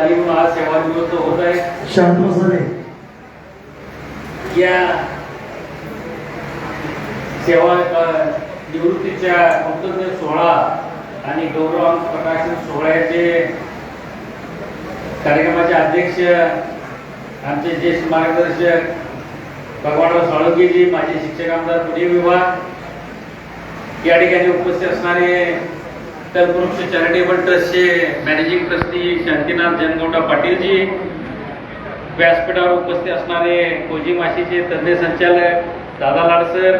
झाली म्हणून आज होत आहे शांत बसावे या सेवा निवृत्तीच्या कृतज्ञ सोहळा आणि गौरव प्रकाशन सोहळ्याचे कार्यक्रमाचे अध्यक्ष आमचे ज्येष्ठ मार्गदर्शक भगवानराव साळुंकेजी माझे शिक्षक आमदार पुणे विभाग या ठिकाणी उपस्थित असणारे कल्पवृक्ष चॅरिटेबल ट्रस्टचे मॅनेजिंग ट्रस्टी शांतीनाथ जनगौडा पाटीलजी व्यासपीठावर उपस्थित असणारे कोजी माशीचे तज्ज्ञ संचालक दादा लाडसर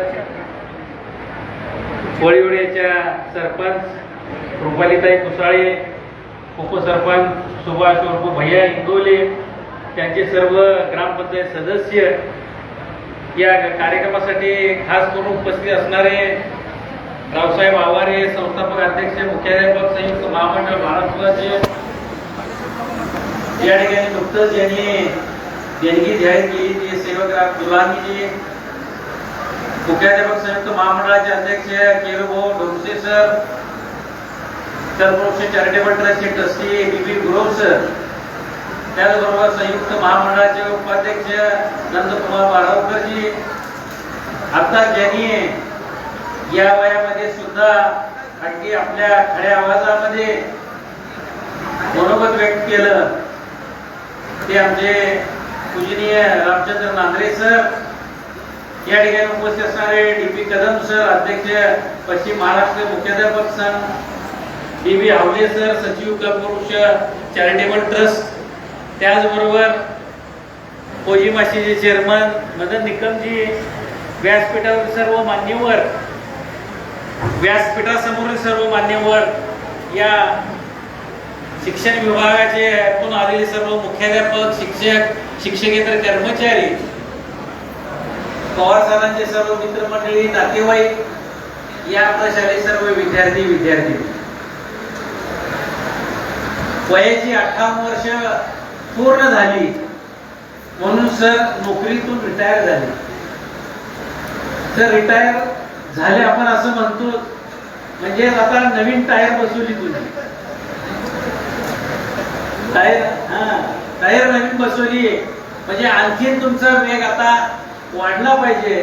कोळीवडेच्या सरपंच रुपालीताई कुसाळे उपसरपंच सुभाष उर्फ भैया इंगोले त्यांचे सर्व ग्रामपंचायत सदस्य. या कार्यक्रमासाठी खास करून उपस्थित असणारे रावसाहेब आवारे संस्थापक अध्यक्ष मुख्याध्यापक संयुक्त महामंडळ महाराष्ट्राचे या ठिकाणी नुकतंच यांनी देणगी जाहीर केली ती सेवकराव गुलामीजी. मुख्याध्यापक संयुक्त महामंडळाचे अध्यक्ष केलभाऊ ढोमसे सर. सर्वोच्च चॅरिटेबल ट्रस्टचे trustee B B Gurav sir. त्याचबरोबर संयुक्त महामंडळाचे उपाध्यक्ष नंदकुमार बाळवकरजी. आता ज्यांनी या वयामध्ये सुद्धा अगदी आपल्या खऱ्या आवाजामध्ये मनोगत व्यक्त केलं. ते आमचे पूजनीय रामचंद्र नांद्रे सर या ठिकाणी उपस्थित असणारे डी पी कदम सर अध्यक्ष पश्चिम महाराष्ट्र मुख्याध्यापक संघ डी बी हावले सर सचिव कल्पवृक्ष चॅरिटेबल ट्रस्ट त्याचबरोबर कोजी माशीचे चेअरमन मदन निकमजी व्यासपीठावर सर्व मान्यवर व्यासपीठासमोरील सर्व मान्यवर या शिक्षण विभागाचे यातून आलेले सर्व मुख्याध्यापक शिक्षक शिक्षकेतर कर्मचारी पवार साहेबांचे सर्व मित्रमंडळी नातेवाईक या प्रशाले सर्व विद्यार्थी विद्यार्थी. वयाची अठ्ठावन्न वर्ष पूर्ण झाली. म्हणून सर नोकरीतून रिटायर झाले. तर रिटायर झाले आपण असं म्हणतो म्हणजे आता नवीन टायर बसवली तुम्ही टायर हा टायर नवीन बसवली. म्हणजे आणखीन तुमचा वेग आता वाढला पाहिजे.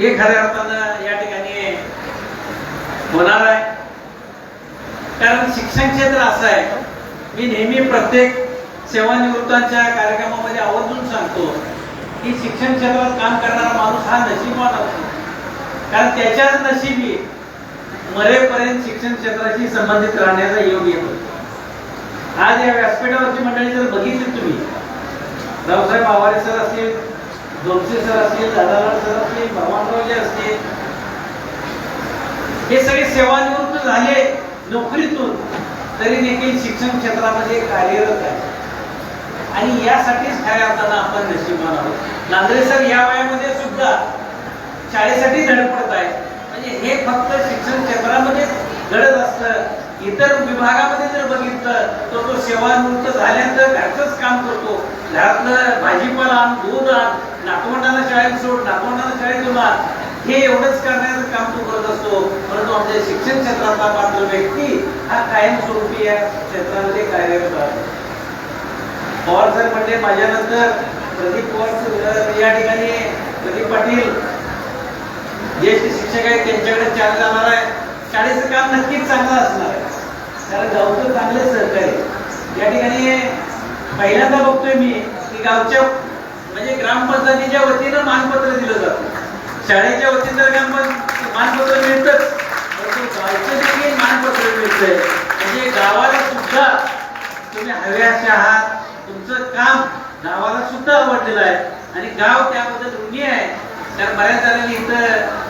हे खऱ्या अर्थानं या ठिकाणी होणार आहे. कारण शिक्षण क्षेत्र असं आहे. मी नेहमी प्रत्येक सेवानिवृत्तांच्या कार्यक्रमामध्ये आवर्जून सांगतो की शिक्षण क्षेत्रात काम करणारा माणूस हा नशीबवान असतो. कारण त्याच्याच नशिबी मरेपर्यंत शिक्षण क्षेत्राशी संबंधित राहण्याचा योग येतो आज या व्यासपीठावरची मंडळी जर बघितली तुम्ही रावसाहेब आवारे सर असतील जोमसे सर असतील दादालाल सर असतील भगवानरावजी असतील हे सगळे सेवानिवृत्त झाले नोकरीतून तरी देखील शिक्षण क्षेत्रामध्ये कार्यरत आहे आणि यासाठीच खऱ्या अर्थानं आपण नशीब आहोत. नांदरे सर या वयामध्ये शाळेसाठी धडपडत आहे. म्हणजे हे फक्त शिक्षण क्षेत्रामध्ये घडत असतं. इतर विभागामध्ये जर बघितलं तर तो सेवानिवृत्त झाल्यानंतर घरचंच काम करतो. घरातलं भाजीपाला आण दूध आण नातवंडाला शाळेत सोड नातवंडाला शाळेत आण. हे एवढंच करण्याचं काम तो करत असतो. परंतु आमच्या शिक्षण क्षेत्रातला पात्र व्यक्ती हा कायमस्वरूपी या क्षेत्रामध्ये कार्यरत आहे. पवार सर म्हणजे माझ्यानंतर प्रदीप पवार या ठिकाणी प्रदीप पाटील ज्येष्ठ शिक्षक आहेत त्यांच्याकडे चार जाणार आहे. शाळेचं काम नक्कीच चांगलं असणार आहे. कारण गावचं चांगले सहकार्य या ठिकाणी पहिल्यांदा बघतोय मी की गावच्या म्हणजे ग्रामपंचायतीच्या वतीनं मानपत्र दिलं जातं. शाळेच्या वतीनं तर काम मानपत्र मिळतच. परंतु गावचं देखील मानपत्र मिळतंय. म्हणजे गावाला सुद्धा तुम्ही हव्याचे आहात. तुमचं काम गावाला सुद्धा आवडलेलं आहे. आणि गाव त्याबद्दल ऋणी आहे. कारण बऱ्याच जणांनी इथं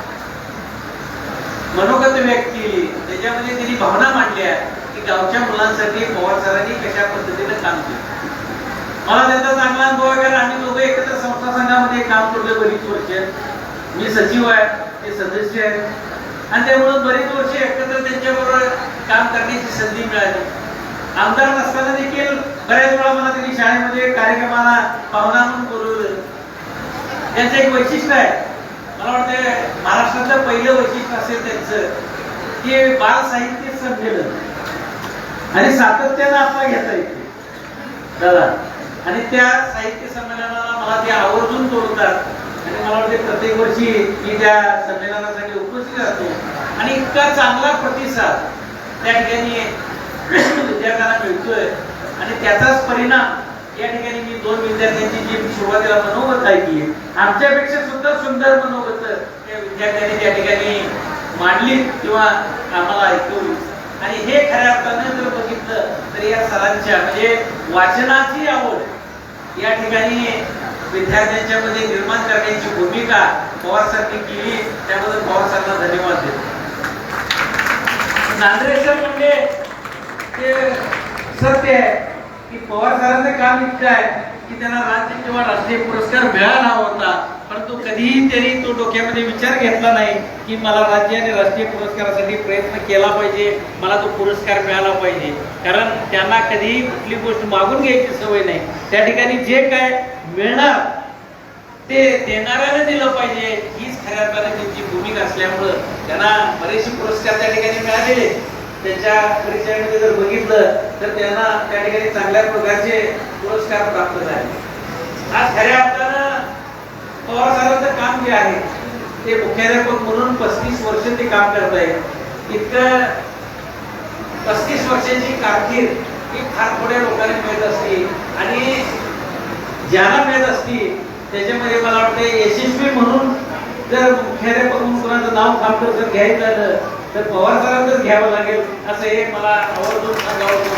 मनोगत व्यक्ती त्याच्यामध्ये त्यांनी भावना मांडल्या की गावच्या मुलांसाठी पवार सरांनी कशा पद्धतीनं काम केलं. मला त्यांचा चांगला अनुभव आहे कारण आम्ही दोघं एकत्र संस्था संघामध्ये काम करतोय बरीच वर्ष. मी सचिव आहे ते सदस्य आहेत आणि त्यामुळे बरीच वर्ष एकत्र त्यांच्याबरोबर काम करण्याची संधी मिळाली. आमदार नसताना देखील बऱ्याच वेळा मला त्यांनी शाळेमध्ये कार्यक्रमाला पाहुणा म्हणून बोलवलं. त्यांचं एक वैशिष्ट्य आहे मला वाटतं महाराष्ट्रातलं पहिलं वैशिष्ट्य असेल त्यांचं की बाल साहित्य संमेलन. आणि सातत्यानं आपला घेता येते. दादा आणि त्या साहित्य संमेलनाला मला ते आवर्जून तोडतात आणि मला वाटते प्रत्येक वर्षी मी त्या संमेलनासाठी उपस्थित असतो आणि इतका चांगला प्रतिसाद त्या ठिकाणी विद्यार्थ्यांना मिळतोय. आणि त्याचाच परिणाम या ठिकाणी मी दोन विद्यार्थ्यांची जी सुरुवातीला मनोगत ऐकली आमच्यापेक्षा सुद्धा सुंदर मनोगत विद्यार्थ्यांनी त्या ठिकाणी मांडली किंवा आम्हाला ऐकवली आणि हे खऱ्या अर्थाने जर बघितलं तर या सरांच्या म्हणजे वाचनाची आवड या ठिकाणी विद्यार्थ्यांच्या मध्ये निर्माण करण्याची भूमिका पवार सरांनी केली त्याबद्दल पवार सरांना धन्यवाद देतो. नांद्रेकर म्हणजे ते सत्य आहे की पवार सरांचं काम इतकं आहे. की त्यांना राज्य किंवा राष्ट्रीय पुरस्कार मिळाला होता परंतु कधीही त्यांनी तो डोक्यामध्ये विचार घेतला नाही की मला राज्य आणि राष्ट्रीय पुरस्कारासाठी प्रयत्न केला पाहिजे मला तो पुरस्कार मिळाला पाहिजे. कारण त्यांना कधीही कुठली गोष्ट मागून घ्यायची सवय नाही. त्या ठिकाणी जे काय मिळणार ते देणाऱ्याने दिलं पाहिजे. हीच खऱ्या अर्थाने त्यांची भूमिका असल्यामुळं त्यांना बरेचसे पुरस्कार त्या ठिकाणी मिळालेले त्यांच्या परिचयामध्ये जर बघितलं तर त्यांना त्या ठिकाणी चांगल्या प्रकारचे पुरस्कार प्राप्त झाले. आज खऱ्या अर्थानं पवार साहेबांचं काम जे आहे ते मुख्याध्यापक म्हणून पस्तीस वर्ष ते काम करत आहेत. इतकं पस्तीस वर्षाची कारकीर्द ही फार थोड्या लोकांना मिळत असते आणि ज्यांना मिळत असते त्याच्यामध्ये मला वाटतं यशस्वी म्हणून जर मुख्याध्यापक म्हणून कोणाचं नाव खामकर जर घ्यायचं तर पवार सरांचंच घ्यावं लागेल असं हे मला आवर्जून सांगावं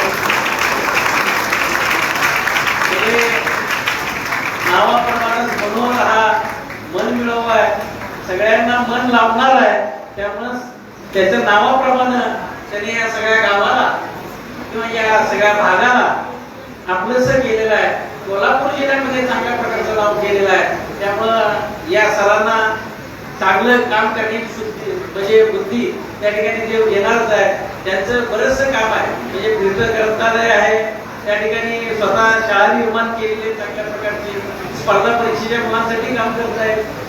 नावाप्रमाणेच मनोहर हा मन मिळवा आहे. सगळ्यांना मन लावणार आहे. त्यामुळं त्याच्या नावाप्रमाणे त्याने या सगळ्या गावाला किंवा या सगळ्या भागाला आपलंस केलेलं आहे. कोल्हापूर जिल्ह्यामध्ये चांगल्या प्रकारचं नाव केलेलं आहे. त्यामुळं या सरांना चांगलं काम करण्याची म्हणजे बुद्धी त्या ठिकाणी जे येणारच आहे त्यांचं बरंचसं काम आहे. म्हणजे फिरतं ग्रंथालय आहे. त्या ठिकाणी स्वतः शाळा निर्माण केलेले चांगल्या प्रकारची. स्पर्धा परीक्षेच्या मुलांसाठी काम करत आहेत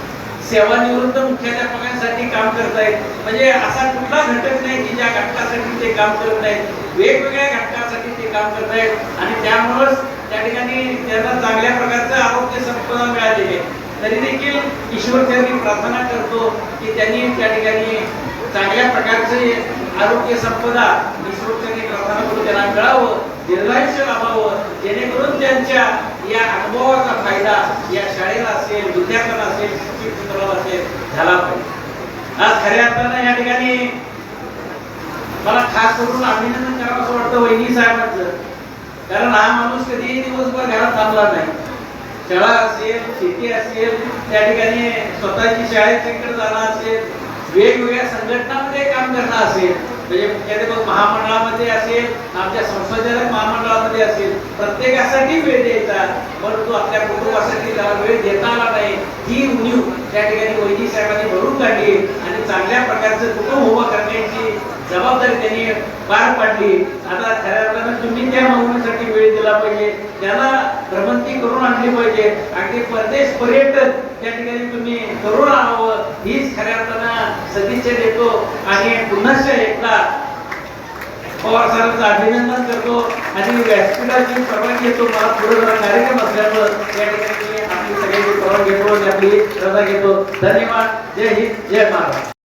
सेवानिवृत्त मुख्याध्यापकांसाठी काम करतायत. म्हणजे असा कुठला घटक नाही की ज्या घटकासाठी ते काम करत नाहीत वेगवेगळ्या घटकासाठी ते काम करत आहेत आणि त्यामुळंच त्या ठिकाणी त्यांना चांगल्या प्रकारचं आरोग्य संपदा मिळालेली आहे. तरी देखील ईश्वर त्यांनी प्रार्थना करतो की त्यांनी त्या ठिकाणी चांगल्या प्रकारचे आरोग्य संपदा ईश्वर त्यांनी प्रार्थना करून त्यांना मिळावं दीर्घायुष्य लाभावं जेणेकरून त्यांच्या या अनुभवाचा फायदा या शाळेला असेल विद्यार्थ्यांना असेल शिक्षक मित्राला असेल झाला पाहिजे. आज खऱ्या अर्थानं या ठिकाणी मला खास करून अभिनंदन करावं असं वाटतं वहिनी साहेबांचं. कारण हा माणूस कधीही दिवसभर घरात थांबला नाही. शाळा असेल शेती असेल त्या ठिकाणी स्वतःची शाळेकडे जाणं असेल वेगवेगळ्या संघटनामध्ये काम करणं असेल म्हणजे मुख्याध्यापक महामंडळामध्ये असेल आमच्या संशोधक महामंडळामध्ये असेल प्रत्येकासाठी वेळ द्यायचा परंतु आपल्या कुटुंबासाठी वेळ देता आला नाही ही उणीव त्या ठिकाणी प्रकारचं कुटुंब उभं करण्याची जबाबदारी त्यांनी पार पाडली. आता खऱ्या अर्थानं तुम्ही त्या मागणीसाठी वेळ दिला पाहिजे. त्याला भ्रमंती करून आणली पाहिजे. अगदी परदेश पर्यटन त्या ठिकाणी तुम्ही करून आणावं हीच खऱ्या अर्थानं सदिच्छा देतो. आणि पुन्हा एकदा पवार साहेबांचं अभिनंदन करतो. आणि व्यासपीठाची परवानगी घेतो. मला पुढे जरा कार्यक्रम असल्यामुळं या ठिकाणी आपली सगळ्यांची परवानगी घेतो आणि आपली श्रद्धा घेतो. धन्यवाद. जय हिंद. जय महाराष्ट्र.